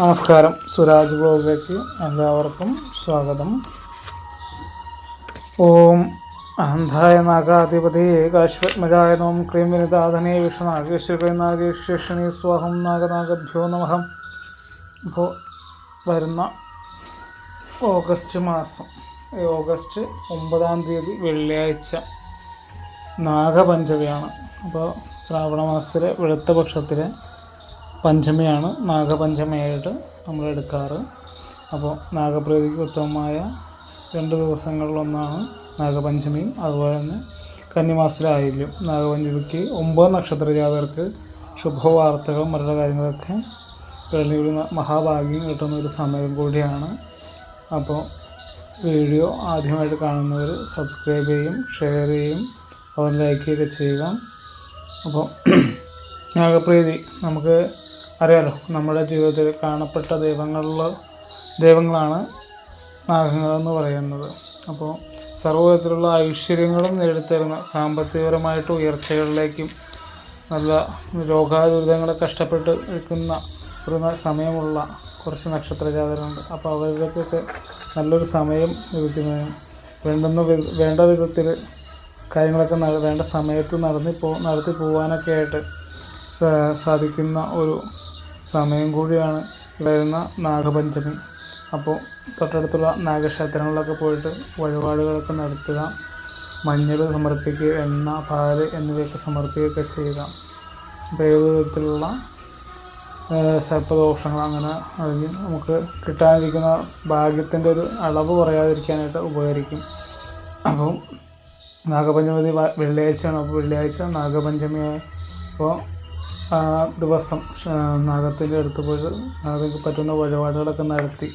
നമസ്കാരം. സുരാജ് ബ്ലോഗിലേക്ക് എല്ലാവർക്കും സ്വാഗതം. ഓം അഹന്തായ നാഗാധിപതി ഏകാശ്വത്മജായ നോം ക്രീം വിനിതാധനേ വിഷ്ണുനാഗേശ്വരി നാഗേശ്വഷണി സ്വാഹം നാഗനാഗഭ്യോ നമഹം. ഇപ്പോൾ വരുന്ന ഓഗസ്റ്റ് മാസം ഓഗസ്റ്റ് ഒമ്പതാം തീയതി വെള്ളിയാഴ്ച നാഗപഞ്ചമിയാണ്. അപ്പോൾ ശ്രാവണ മാസത്തിലെ വെളുത്ത പക്ഷത്തിലെ പഞ്ചമിയാണ് നാഗപഞ്ചമിയായിട്ട് നമ്മൾ എടുക്കാറ്. അപ്പോൾ നാഗപ്രീതിക്ക് ഉത്തമമായ രണ്ട് ദിവസങ്ങളിലൊന്നാണ് നാഗപഞ്ചമിയും അതുപോലെ തന്നെ കന്നിമാസത്തിലായാലും നാഗപഞ്ചമിക്ക് ഒമ്പത് നക്ഷത്ര ജാതകർക്ക് ശുഭവാർത്തകളും മറ്റുള്ള കാര്യങ്ങളൊക്കെ വെള്ളിയൊരു മഹാഭാഗ്യം കിട്ടുന്ന ഒരു സമയം കൂടിയാണ്. അപ്പോൾ വീഡിയോ ആദ്യമായിട്ട് കാണുന്നവർ സബ്സ്ക്രൈബ് ചെയ്യും ഷെയർ ചെയ്യും അതുപോലെ ലൈക്ക് ചെയ്യുക. അപ്പോൾ നാഗപ്രീതി നമുക്ക് അറിയാലോ നമ്മുടെ ജീവിതത്തിൽ കാണപ്പെട്ട ദൈവങ്ങളിൽ ദൈവങ്ങളാണ് നാഗങ്ങളെന്ന് പറയുന്നത്. അപ്പോൾ സർവവിധത്തിലുള്ള ഐശ്വര്യങ്ങളും നേടിത്തരുന്ന സാമ്പത്തികപരമായിട്ട് ഉയർച്ചകളിലേക്കും നല്ല രോഗാദുരിതങ്ങളെ കഷ്ടപ്പെട്ട് നിൽക്കുന്ന ഒരു സമയമുള്ള കുറച്ച് നക്ഷത്ര ജാതകരുണ്ട് അപ്പോൾ അവരിലേക്കൊക്കെ നല്ലൊരു സമയം ലഭിക്കുന്നതിനും വേണ്ടുന്ന വേണ്ട വിധത്തിൽ കാര്യങ്ങളൊക്കെ വേണ്ട സമയത്ത് നടന്നിപ്പോൾ പോ നടത്തി പോകാനൊക്കെ ആയിട്ട് സാധിക്കുന്ന ഒരു സമയം കൂടിയാണ് വരുന്ന നാഗപഞ്ചമി. അപ്പോൾ തൊട്ടടുത്തുള്ള നാഗക്ഷേത്രങ്ങളിലൊക്കെ പോയിട്ട് വഴിപാടുകളൊക്കെ നടത്തുക. മഞ്ഞൾ സമർപ്പിക്കുക എണ്ണ പാൽ എന്നിവയൊക്കെ സമർപ്പിക്കുകയൊക്കെ ചെയ്യുക. അപ്പോൾ ഏത് വിധത്തിലുള്ള സർപ്പദോഷങ്ങൾ അങ്ങനെ അല്ലെങ്കിൽ നമുക്ക് കിട്ടാനിരിക്കുന്ന ഭാഗ്യത്തിന്റെ ഒരു അളവ് കുറയാതിരിക്കാനായിട്ട് ഉപകരിക്കും. അപ്പം നാഗപഞ്ചമി വെള്ളിയാഴ്ചയാണ്. അപ്പോൾ വെള്ളിയാഴ്ച നാഗപഞ്ചമിയായി. അപ്പോൾ ദിവസം നാഗത്തിന്റെ അടുത്ത് പോയിട്ട് നാഗത്തിന് പറ്റുന്ന വഴിപാടുകളൊക്കെ നടത്തി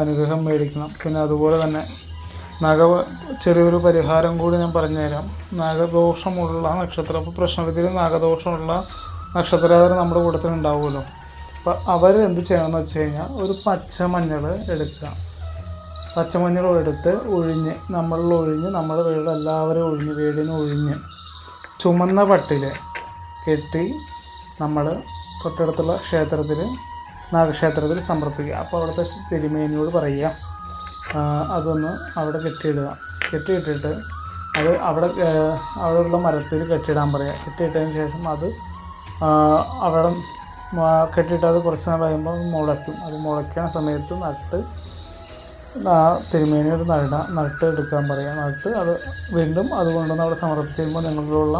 അനുഗ്രഹം മേടിക്കണം. പിന്നെ അതുപോലെ തന്നെ നാഗ ചെറിയൊരു പരിഹാരം കൂടി ഞാൻ പറഞ്ഞുതരാം. നാഗദോഷമുള്ള നക്ഷത്രം അപ്പോൾ പ്രശ്നത്തിൽ നാഗദോഷമുള്ള നക്ഷത്രകാർ നമ്മുടെ കൂട്ടത്തിൽ ഉണ്ടാവുമല്ലോ അപ്പോൾ അവർ എന്ത് ചെയ്യണമെന്ന് വെച്ച് കഴിഞ്ഞാൽ ഒരു പച്ചമഞ്ഞൾ എടുക്കുക. പച്ചമഞ്ഞൾ എടുത്ത് ഒഴിഞ്ഞ് നമ്മളിൽ ഒഴിഞ്ഞ് നമ്മുടെ വീട് എല്ലാവരും ഒഴിഞ്ഞ് വീടിന് ഒഴിഞ്ഞ് ചുമന്ന പട്ടിൽ കെട്ടി നമ്മൾ തൊട്ടടുത്തുള്ള ക്ഷേത്രത്തിൽ നാഗക്ഷേത്രത്തിൽ സമർപ്പിക്കുക. അപ്പോൾ അവിടുത്തെ തിരുമേനിയോട് പറയുക അതൊന്ന് അവിടെ കെട്ടിയിടുക. കെട്ടിയിട്ടിട്ട് അത് അവിടെ അവിടെയുള്ള മരത്തിൽ കെട്ടിയിടാൻ പറയുക. കെട്ടിയിട്ടതിന് ശേഷം അത് അവിടെ കെട്ടിയിട്ടത് കുറച്ച് നാൾ കഴിയുമ്പോൾ മുളയ്ക്കും. അത് മുളയ്ക്കുന്ന സമയത്ത് നട്ട് തിരുമേനിയോട് നട നട്ട് എടുക്കാൻ പറയുക. നട്ട് അത് വീണ്ടും അതുകൊണ്ടൊന്ന് അവിടെ സമർപ്പിച്ച് കഴിയുമ്പോൾ നിങ്ങളിലുള്ള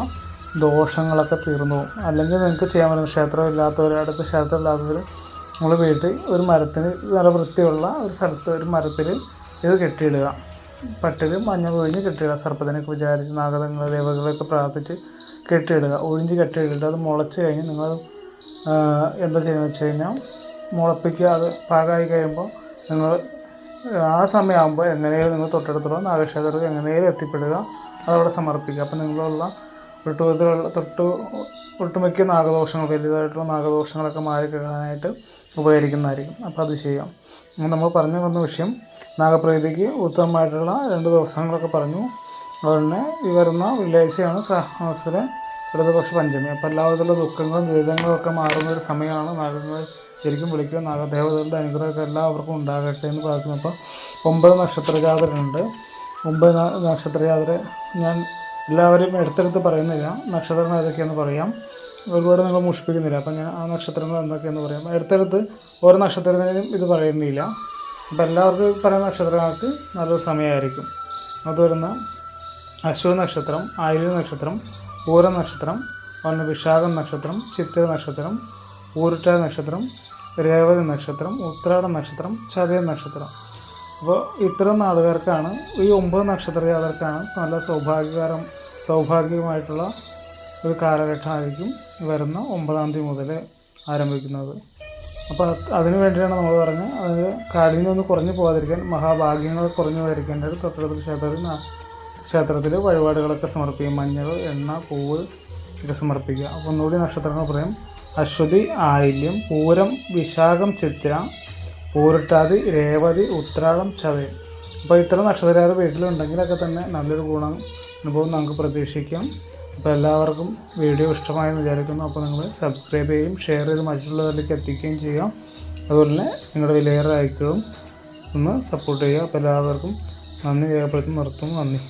ദോഷങ്ങളൊക്കെ തീർന്നു. പോകും അല്ലെങ്കിൽ നിങ്ങൾക്ക് ചെയ്യാൻ പറ്റുന്ന ക്ഷേത്രം ഇല്ലാത്തവരടുത്ത് ക്ഷേത്രം ഇല്ലാത്തവർ നമ്മൾ വീട്ടിൽ ഒരു മരത്തിന് നല്ല വൃത്തിയുള്ള ഒരു സ്ഥലത്ത് ഒരു മരത്തിൽ ഇത് കെട്ടിയിടുക. പട്ടിൽ മഞ്ഞൾ ഒഴിഞ്ഞ് കെട്ടിയിടുക. സർപ്പത്തിനൊക്കെ വിചാരിച്ച് നാഗതങ്ങൾ ദേവകളൊക്കെ പ്രാർത്ഥിച്ച് കെട്ടിയിടുക. ഒഴിഞ്ഞ് കെട്ടിയിട്ടിട്ട് അത് മുളച്ച് കഴിഞ്ഞ് നിങ്ങൾ എന്താ ചെയ്യുന്നത് വെച്ച് കഴിഞ്ഞാൽ മുളപ്പിക്കുക. അത് പാകമായി കഴിയുമ്പോൾ നിങ്ങൾ ആ സമയമാകുമ്പോൾ എങ്ങനെയും നിങ്ങൾ തൊട്ടടുത്തുള്ള നാഗക്ഷേത്രത്തിൽ എങ്ങനെയും എത്തിപ്പെടുക. അതവിടെ സമർപ്പിക്കുക. അപ്പം നിങ്ങളുള്ള ഒട്ടുവിധത്തിലുള്ള തൊട്ട് ഒട്ടുമിക്ക നാഗദോഷങ്ങൾ വലുതായിട്ടുള്ള നാഗദോഷങ്ങളൊക്കെ മാറി കിട്ടാനായിട്ട് ഉപകരിക്കുന്നതായിരിക്കും. അപ്പോൾ അത് ചെയ്യാം. നമ്മൾ പറഞ്ഞു വന്ന വിഷയം നാഗപ്രീതിക്ക് ഉത്തമമായിട്ടുള്ള രണ്ട് ദിവസങ്ങളൊക്കെ പറഞ്ഞു. അതുതന്നെ ഈ വരുന്ന വെള്ളിയാഴ്ചയാണ് സഹസര ഇടതുപക്ഷ പഞ്ചമി. അപ്പോൾ എല്ലാവിധത്തിലുള്ള ദുഃഖങ്ങളും ദുരിതങ്ങളും ഒക്കെ മാറുന്ന ഒരു സമയമാണ് നാഗങ്ങൾ ശരിക്കും വിളിക്കുക. നാഗദേവതകളുടെ അനുഗ്രഹമൊക്കെ എല്ലാവർക്കും ഉണ്ടാകട്ടെ എന്ന് പ്രാർത്ഥിക്കുന്നു. അപ്പോൾ ഒമ്പത് നക്ഷത്ര ജാതരുണ്ട് ഒമ്പത് ന- നക്ഷത്ര ജാതര ഞാൻ എല്ലാവരും എടുത്തെടുത്ത് പറയുന്നില്ല. നക്ഷത്രങ്ങൾ ഏതൊക്കെയാണെന്ന് പറയാം. ഒരുപാട് നിങ്ങൾ മുഷിപ്പിക്കുന്നില്ല. അപ്പം ഞാൻ ആ നക്ഷത്രങ്ങൾ എന്തൊക്കെയാണെന്ന് പറയാം. എടുത്തെടുത്ത് ഓരോ നക്ഷത്രത്തിനും ഇത് പറയുന്നില്ല. അപ്പം എല്ലാവർക്കും പറയുന്ന നക്ഷത്രങ്ങൾക്ക് നല്ലൊരു സമയമായിരിക്കും. അത് വരുന്ന അശ്വ നക്ഷത്രം ആയിര നക്ഷത്രം പൂര നക്ഷത്രം ഒന്ന് വിശാഖം നക്ഷത്രം ചിത്തിര നക്ഷത്രം ഊരുട്ട നക്ഷത്രം രേവതി നക്ഷത്രം ഉത്രാട നക്ഷത്രം ചതയ നക്ഷത്രം. അപ്പോൾ ഇത്തരം ആളുകാർക്കാണ് ഈ ഒമ്പത് നക്ഷത്ര ജാതർക്കാണ് നല്ല സൗഭാഗ്യകരം സൗഭാഗ്യമായിട്ടുള്ള ഒരു കാലഘട്ടമായിരിക്കും വരുന്ന ഒമ്പതാം തീയതി മുതൽ ആരംഭിക്കുന്നത്. അപ്പോൾ അതിനു വേണ്ടിയാണ് നമ്മൾ പറഞ്ഞത്. അത് കാഠിന്യം ഒന്ന് കുറഞ്ഞു പോകാതിരിക്കാൻ മഹാഭാഗ്യങ്ങൾ കുറഞ്ഞു പോകാതിരിക്കേണ്ടത് തൊട്ടടുത്ത ക്ഷേത്രത്തിൽ ക്ഷേത്രത്തിൽ വഴിപാടുകളൊക്കെ സമർപ്പിക്കും മഞ്ഞൾ എണ്ണ പൂവ് ഒക്കെ സമർപ്പിക്കുക. അപ്പോൾ ഒന്നുകൂടി നക്ഷത്രങ്ങൾ പറയും. അശ്വതി ആയില്യം പൂരം വിശാഖം ചിത്ര പൂരട്ടാതി രേവതി ഉത്രാളം ചതയം. അപ്പോൾ ഇത്ര നക്ഷത്രക്കാർ വീട്ടിലുണ്ടെങ്കിലൊക്കെ തന്നെ നല്ലൊരു ഗുണം അനുഭവം നമുക്ക് പ്രതീക്ഷിക്കാം. അപ്പോൾ എല്ലാവർക്കും വീഡിയോ ഇഷ്ടമായെന്ന് വിചാരിക്കുന്നു. അപ്പോൾ നിങ്ങൾ സബ്സ്ക്രൈബ് ചെയ്യും ഷെയർ ചെയ്ത് മറ്റുള്ളവരിലേക്ക് എത്തിക്കുകയും ചെയ്യാം. അതുപോലെ തന്നെ നിങ്ങളുടെ വിലയേറെ അയക്കുകയും ഒന്ന് സപ്പോർട്ട് ചെയ്യുക. അപ്പോൾ എല്ലാവർക്കും നന്ദി രേഖപ്പെടുത്തി നിർത്തുന്നു. നന്ദി.